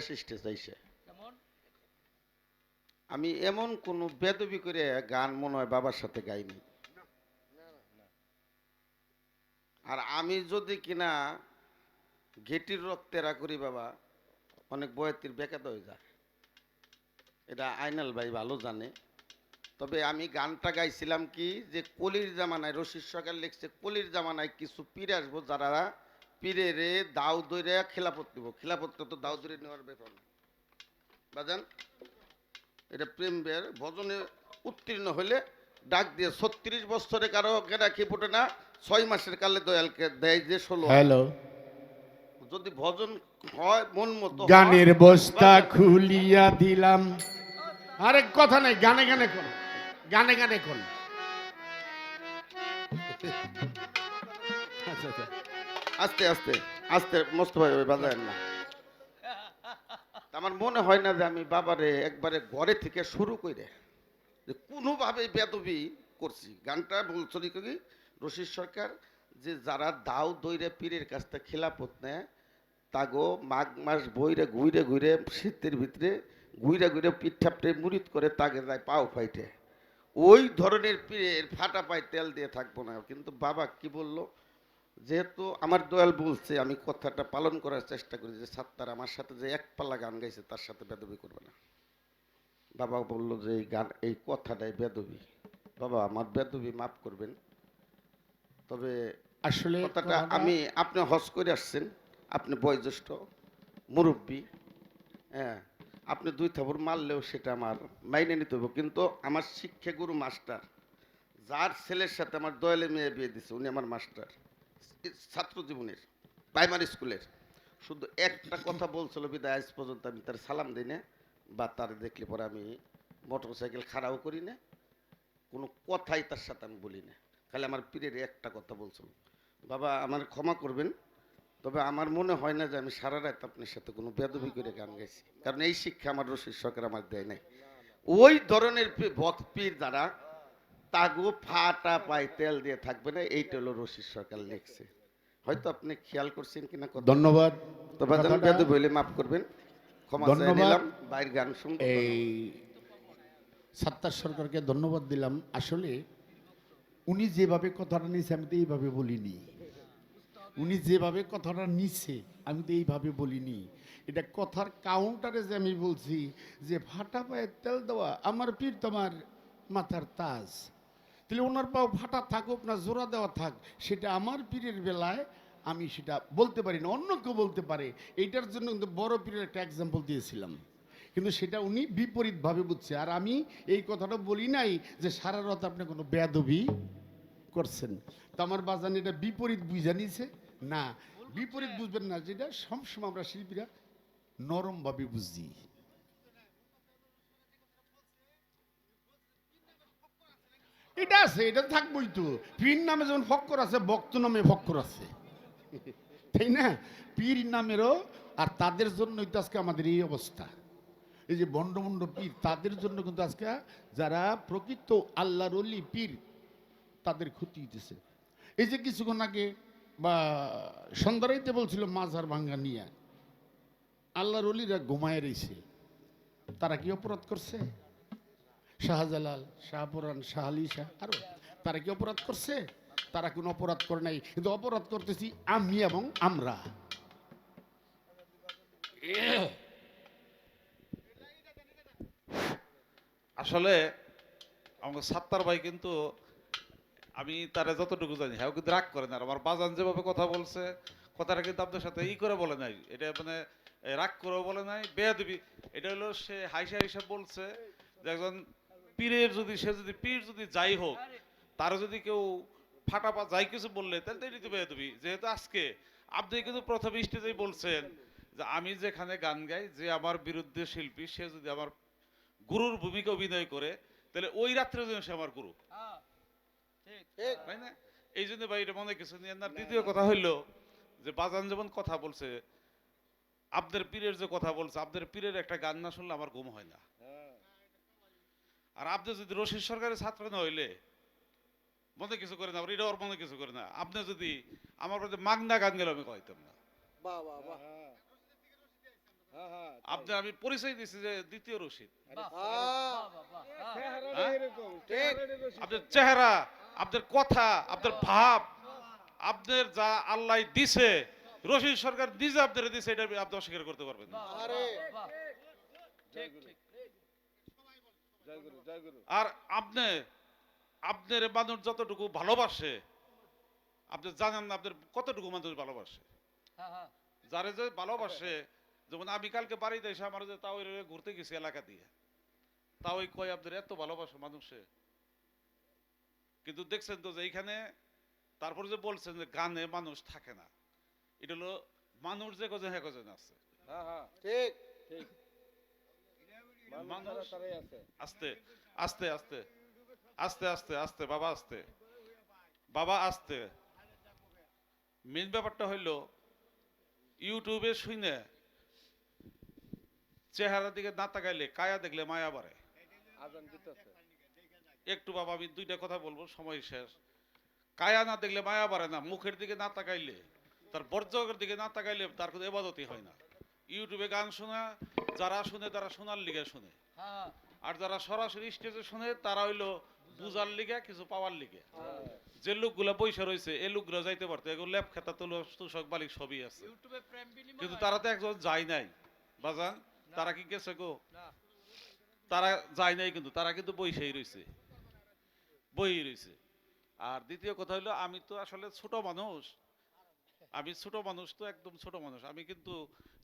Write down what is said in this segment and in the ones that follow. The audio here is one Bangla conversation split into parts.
স্টেজ আইসে আমি এমন কোন বেদবি করে গান মনে হয় বাবার সাথে গাইনি। আর আমি যদি কিনা ঘেটির রক্তেরা করি বাবা অনেক বয়তির বেকাত হয়ে যায়। এটা আইনাল ভাই ভালো জানে। তবে আমি গানটা গাইছিলাম কি যে কলির জামানায় রশিদ সরকার লিখছে কলির জামানায় কিছু পীর আসব যারা পীরে রে দাও দইরে খেলাপত নিব। খেলাপত তো দাও দইরে নেওয়ার ব্যাপার না। বাজান এটা প্রেম বের ভজনে উত্তীর্ণ হলে ডাক দিয়ে ছত্রিশ বছরে কারও কেনা খেয়ে ফুটে না ছয় মাসের কালে দয়ালকে দেয় যে ষোলো হ্যালো। যদি ভজন হয় মন মতো গানের বস্তা খুলিয়া দিলাম। আরে কথা নেই গানে গানে কোন গানে গানে কোন। আচ্ছা আচ্ছা। আস্তে আস্তে আস্তে, মস্ত ভাই বাজায় না। আমার মনে হয় না যে আমি বাবারে একবারে ঘরে থেকে শুরু করে যে কোনোভাবে বেদবি করছি। গানটা বলছি কি রশিদ সরকার যে যারা দাও দইরে পীরের কাছ থেকে খেলাপত নেয়, তাগো মাঘ মাস বইরে ঘুরে ঘুরে শীতের ভিতরে ঘুরে ঘুরে পিঠাপটে মুড়িত করে তাকে যায় পাও ফাইটে। ওই ধরনের পীরের ফাটা পায়ে তেল দিয়ে থাকব না। কিন্তু বাবা কি বলল? যেহেতু আমার দয়াল বলছে আমি কথাটা পালন করার চেষ্টা করি যে সাত্তার আমার সাথে যে এক পাল্লা গান গাইছে তার সাথে বেদবি করবে না। বাবা বলল যে এই গান এই কথাটাই বেদবি। বাবা আমার বেদবি মাফ করবেন। তবে আসলে কথাটা আমি আপনি হজ করে আসছেন আপনি বয়োজ্যেষ্ঠ মুরব্বী হ্যাঁ আপনি দুই থাবর মারলেও সেটা আমার মাইনে নিতে হবে। কিন্তু আমার শিক্ষা গুরু মাস্টার যার ছেলের সাথে আমার দয়ালে মেয়ে বিয়ে দিছে উনি আমার মাস্টার। ছাত্র জীবনের প্রাইমারি স্কুলের শুধু একটা কথা বলছিল বিদায়, আজ পর্যন্ত আমি তার সালাম দিই না, বা তার দেখলে পরে আমি মোটর সাইকেল খাড়াও করি না, কোনো কথাই তার সাথে আমি বলি না। খালি আমার পীরের একটা কথা বলছিল, বাবা, আমার ক্ষমা করবেন, তবে আমার মনে হয় না যে আমি সারা রাত আপনার সাথে কোনো বেদবি করে গান গাইছি। কারণ এই শিক্ষা আমার রশিদ সরকার আমার দেয় নাই। ওই ধরনের পী- ভক্ত পীর দ্বারা তাগো ফাটা পায় তেল দিয়ে থাকবে না এইটা হলো রশিদ সরকার লিখছে। হয়তো আপনি খেয়াল করছেন কিনা ধন্যবাদ। তবে কথাটা- মাফ করবেন। ক্ষমা নিলাম বাইরের গান শুনব। এই সাত্তার সরকারকে ধন্যবাদ দিলাম। আসলে উনি যেভাবে কথাটা নিছে আমি তো এইভাবে বলিনি। উনি যেভাবে কথাটা নিছে আমি তো এইভাবে বলিনি। এটা কথার কাউন্টারে যে আমি বলছি যে ফাটা পায়ে তেল দেওয়া আমার পীর তোমার মাথার তাজ। তাহলে ওনার পাও ফাটা থাকুক না জোড়া দেওয়া থাক, সেটা আমার পীরের বেলায় আমি সেটা বলতে পারি না, অন্য কেউ বলতে পারে। এইটার জন্য কিন্তু বড় পীরের একটা এক্সাম্পল দিয়েছিলাম। কিন্তু সেটা উনি বিপরীতভাবে বুঝছে। আর আমি এই কথাটা বলি নাই যে সারা রাত আপনি কোনো বেদবি করছেন। তো আমার বাজান এটা বিপরীত বুঝা নিছে। না, বিপরীত বুঝবেন না। যেটা সবসময় আমরা শিল্পীরা নরমভাবে বুঝি। এটা আছে, এটা থাকবোই তো। পীর নামে যেমন ফক্কর আছে, ভক্ত নামে ফক্কর আছে। তাই না? পীর নামেরও, আর তাদের জন্যই তো আজকে আমাদের এই অবস্থা। এই যে বন্ডমন্ড পীর, তাদের জন্য কিন্তু আজকে যারা প্রকৃত আল্লাহর অলি পীর, তাদের ক্ষতি হইতেছে। এই যে কিছুক্ষণ আগে, বা সন্ধ্যারাইতে বলছিল মাঝার ভাঙ্গা নিয়ে। আল্লাহর অলিরা ঘুমায় রয়েছে তারা কি অপরাধ করছে? শাহজালাল, শাহপুরান, শাহ আলী শাহ, আরও তারা কি অপরাধ করছে? তারা কোনো অপরাধ করে নাই। কিন্তু অপরাধ করতেছি আমি এবং আমরা। আসলে আমাকে সাত্তার ভাই কিন্তু আমি তারা যতটুকু জানি হ্যাঁ কিন্তু রাগ করে না। আমার বাজান যেভাবে কথা বলছে, কথাটা কিন্তু আপনার সাথে ই করে বলে নাই। এটা মানে রাগ করে বলে নাই, বেয়াদবি। এটা হলো সে হাইসা হিসাব বলছে যে একজন পীরের যদি সে যদি পীর যদি যাই হোক তার যদি কেউ ফাটা পা যাই কিছু বললে তাহলে তো এটি তো বেয়াদবি। যেহেতু আজকে আপনি কিন্তু প্রথম স্টেজেই বলছেন যে আমি যেখানে গান গাই যে আমার বিরুদ্ধে শিল্পী সে যদি আমার গুরুর ভূমিকা অভিনয় করে তাহলে ওই রাত্রে যেন সে আমার গুরু। তাই না? এই জন্য ভাই এটা মনে কিছু নিয়ে না দ্বিতীয় কথা হইল যে বাজান যেমন কথা বলছে আপনার পীরের যে কথা বলছে আপনার পীরের একটা গান না শুনলে আমার ঘুম হয় না। আর আপনি যদি রশিদ সরকারের ছাত্র না হইলে মনে কিছু করে না এটা ওর মনে কিছু করে না। আপনি যদি আমার প্রতি মাগনা গান গেলে আমি কইতাম না। বাহ বাহ বাহ। আপনি আমি পরিচয় দিছি যে দ্বিতীয় রশিদ। আপনার চেহারা আপনার কথা আপনার ভাব আপনার যা আল্লাহ দিছে রশিদ সরকার নিজে আপনার দিছে এটা আপনি অস্বীকার করতে পারবেন না। আরে জয় গুরু জয় গুরু। জয় গুরু আর আপনি আপনার মানুষ যতটুকু ভালোবাসে আপনি জানেন না আপনার কতটুকু মানুষ ভালোবাসে। যারে যে ভালোবাসে যেমন আমি কালকে বাড়িতে এসে আমার যে তাও ঘুরতে গেছি এলাকা দিয়ে তাও ওই কয় আপনার এত ভালোবাসে মানুষে। কিন্তু দেখছেন তো যে এইখানে তারপরে যে বলছেন যে গানে মানুষ থাকে না এটা হলো মানুষ যে কজন হ্যাঁ কজন আছে। হ্যাঁ হ্যাঁ। ঠিক ঠিক মানুষ মানুষ- তারা তারাই আছে আস্তে আস্তে আস্তে আস্তে আস্তে আস্তে বাবা আস্তে। বাবা আস্তে। মেন ব্যাপারটা হইল ইউটিউবে শুনে চেহারা দিকে না তাকাইলে কায়া দেখলে মায়া বাড়ে। একটু বাবা আমি দুইটা কথা বলব সময় শেষ। কায়া না দেখলে মায়া বাড়ে না মুখের দিকে না তাকাইলে তার বর্জকের দিকে না তাকাইলে তার কোনো এবাদতই হয় না। ইউটিউবে গান শোনা যারা শুনে তারা শোনার লিগে শুনে। আর যারা সরাসরি স্টেজে শুনে তারা হইল বুজার লিগে কিছু পাওয়ার লিগে। যে লোকগুলা বৈশা রয়েছে এই লোকগুলো যাইতে পারতো এগুলো ল্যাব খেতা তুলো তুষক বালিক সবই আছে। কিন্তু তারা তো একজন যায় নাই। বাজান তারা কি গেছে গো? তারা যায় নাই কিন্তু তারা কিন্তু বৈশাই রয়েছে বই রয়েছে আর দ্বিতীয় কথা হলো আমি তো আসলে ছোট মানুষ। আমি ছোট মানুষ তো একদম ছোট মানুষ। আমি কিন্তু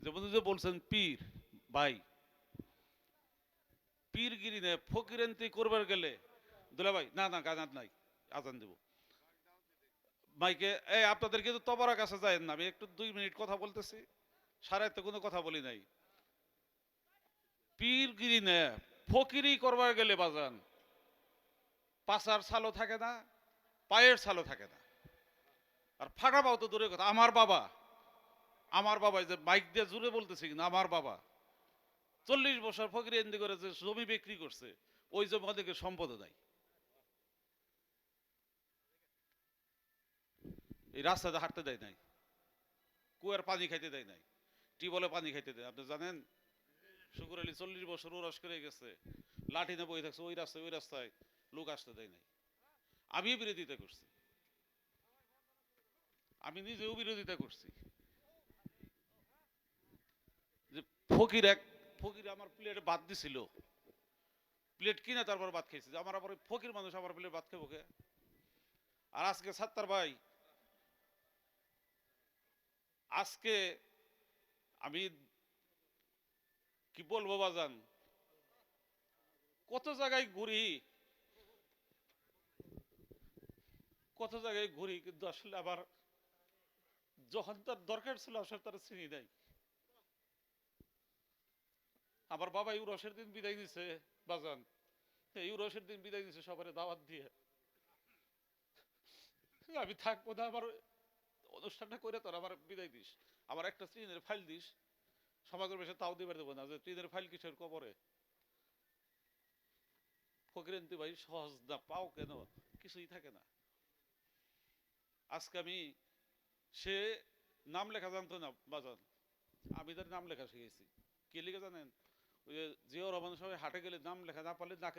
যেমন যে বলছেন পীর ভাই পীরগিরি নে ফকিরেন্তি করবার গেলে, দুলা ভাই, না না গাজাত নাই, আজান দেব। মাইকে এই আপনাদের কিন্তু তবরা কাছে যায় না, আমি একটু দুই মিনিট কথা বলতেছি, সারা তো কোনো কথা বলি নাই। পীরগিরি নে ফকিরি করবার গেলে বাজান, পাশার ছালও থাকে না, পায়ের ছালও থাকে না। আর ফাটা পাও তো দূরের কথা, আমার বাবা আমার বাবা যে মাইক দিয়ে জুড়ে বলতেছি কিন্তু আমার বাবা চল্লিশ বছর ফকির এন্দি করে যে জমি বিক্রি করছে, ওই জমি ওদেরকে সম্পদও দেয়। এই রাস্তাতে হাঁটতে দেয় নাই, কুয়ার পানি খাইতে দেয় নাই, টিউবওয়েলে পানি খাইতে দেয়, আপনি জানেন? শুকুর আলী চল্লিশ বছর ওরস করে গেছে, লাঠি নিয়ে বই থাকছে, ওই রাস্তায় ওই রাস্তায় লোক আসতে দেয় নাই। আমি বিরোধিতা করছি। আমি নিজেও বিরোধিতা করছি। যে ফকির এক ফকির আমার প্লেট বাদ দিছিল। প্লেট কিনে তারপর ভাত খাইছে। আমার আবার ফকির মানুষ আমার প্লেট ভাত কে? আর আজকে সাত্তার ভাই, আজকে আমি কি বলব বাজান? কত জায়গায় ঘুরি? কত জায়গায় ঘুরি কিন্তু আসলে আবার যখন তার দরকার ছিল, আসলে তার চিনি নাই। আমার বাবা ইউরসের দিন বিদায় দিছে বাজান। ইউরসের দিন বিদায় দিছে সবারে দাওয়াত দিয়ে। আমি থাকব না আমার অনুষ্ঠানটা করে তোর আমার বিদায় দিস। আমার একটা ট্রেনের ফাইল দিস। সমাজের বেশি তাও দিবার দেবো না, যে ট্রেনের ফাইল কিসের কবরে? ফকিরেন্তি ভাই, সহজ না, পাও কেন? কিছুই থাকে না। আজকে আমি সে নাম লেখা জানতো না, বাজান। আমি তার নাম লেখা শিখেছি। কে লিখে জানেন? ওই যে জিয়াউর রহমান সবাই হাটে গেলে নাম লেখা না পারলে নাকে